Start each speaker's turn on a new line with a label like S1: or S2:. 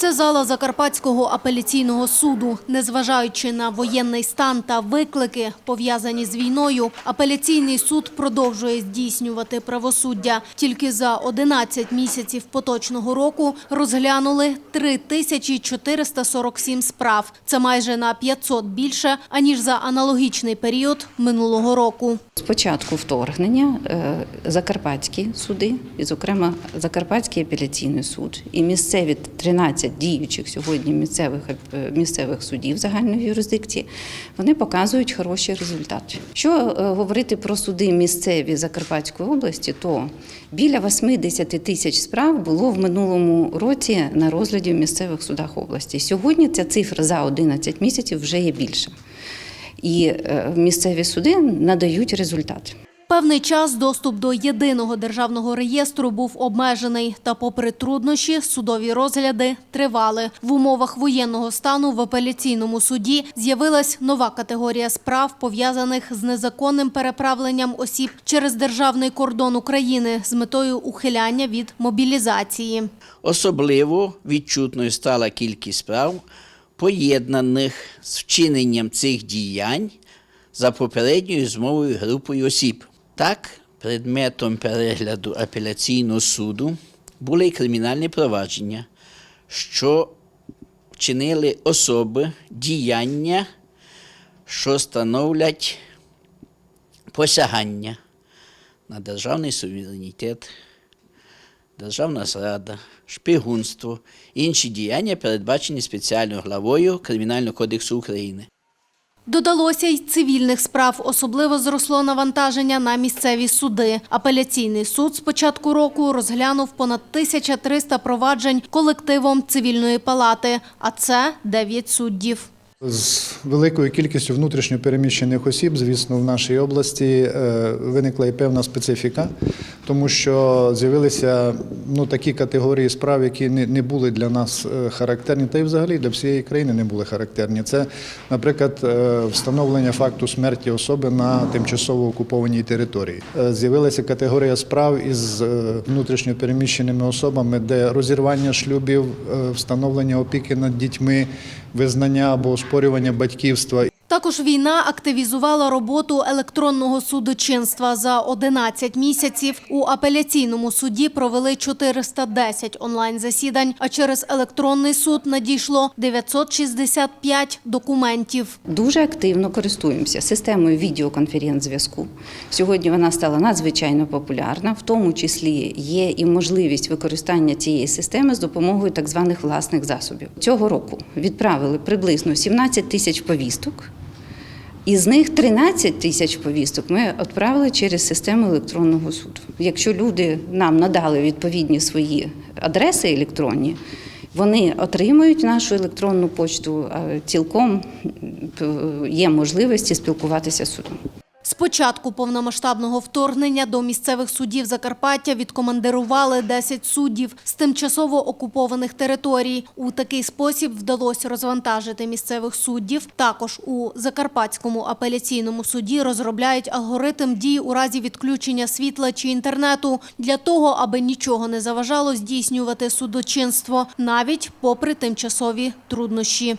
S1: Це зала Закарпатського апеляційного суду. Незважаючи на воєнний стан та виклики, пов'язані з війною, апеляційний суд продовжує здійснювати правосуддя. Тільки за 11 місяців поточного року розглянули 3447 справ. Це майже на 500 більше, аніж за аналогічний період минулого року.
S2: З початку вторгнення е, закарпатські суди, і, зокрема, Закарпатський апеляційний суд і місцеві 13 діючих сьогодні місцевих е, місцевих судів загальної юрисдикції, вони показують хороші результати. Що е, говорити про суди місцеві Закарпатської області, то біля 80 тисяч справ було в минулому році на розгляді в місцевих судах області. Сьогодні ця цифра за 11 місяців вже є більша. І е, місцеві суди надають результат.
S1: Певний час доступ до єдиного державного реєстру був обмежений. Та попри труднощі, судові розгляди тривали. В умовах воєнного стану в апеляційному суді з'явилась нова категорія справ, пов'язаних з незаконним переправленням осіб через державний кордон України з метою ухиляння від мобілізації.
S3: Особливо відчутною стала кількість справ, поєднаних з вчиненням цих діянь за попередньою змовою групою осіб. Так, предметом перегляду апеляційного суду були й кримінальні провадження, що вчинили особи діяння, що становлять посягання на державний суверенітет, державна зрада, шпигунство, інші діяння, передбачені спеціальною главою Кримінального кодексу України.
S1: Додалося й цивільних справ. Особливо зросло навантаження на місцеві суди. Апеляційний суд з початку року розглянув понад 1300 проваджень колективом цивільної палати, а це 9 суддів.
S4: З великою кількістю внутрішньо переміщених осіб, звісно, в нашій області е, виникла і певна специфіка, тому що з'явилися ну, такі категорії справ, які не, були для нас е, характерні, та й взагалі для всієї країни не були характерні. Це, наприклад, е, встановлення факту смерті особи на тимчасово окупованій території. З'явилася категорія справ із внутрішньо переміщеними особами, де розірвання шлюбів, встановлення опіки над дітьми, визнання або оспорювання батьківства.
S1: Також війна активізувала роботу електронного судочинства. За 11 місяців у апеляційному суді провели 410 онлайн-засідань, а через електронний суд надійшло 965 документів.
S2: Дуже активно користуємося системою відеоконференц-зв'язку. Сьогодні вона стала надзвичайно популярна, в тому числі є і можливість використання цієї системи з допомогою так званих власних засобів. Цього року відправили приблизно 17 тисяч повісток. Із них 13 тисяч повісток ми відправили через систему електронного суду. Якщо люди нам надали відповідні свої адреси електронні, вони отримують нашу електронну почту, а цілком є можливості спілкуватися з судом.
S1: Початку повномасштабного вторгнення до місцевих судів Закарпаття відкомандирували 10 суддів з тимчасово окупованих територій. У такий спосіб вдалося розвантажити місцевих суддів. Також у Закарпатському апеляційному суді розробляють алгоритм дій у разі відключення світла чи інтернету для того, аби нічого не заважало здійснювати судочинство, навіть попри тимчасові труднощі.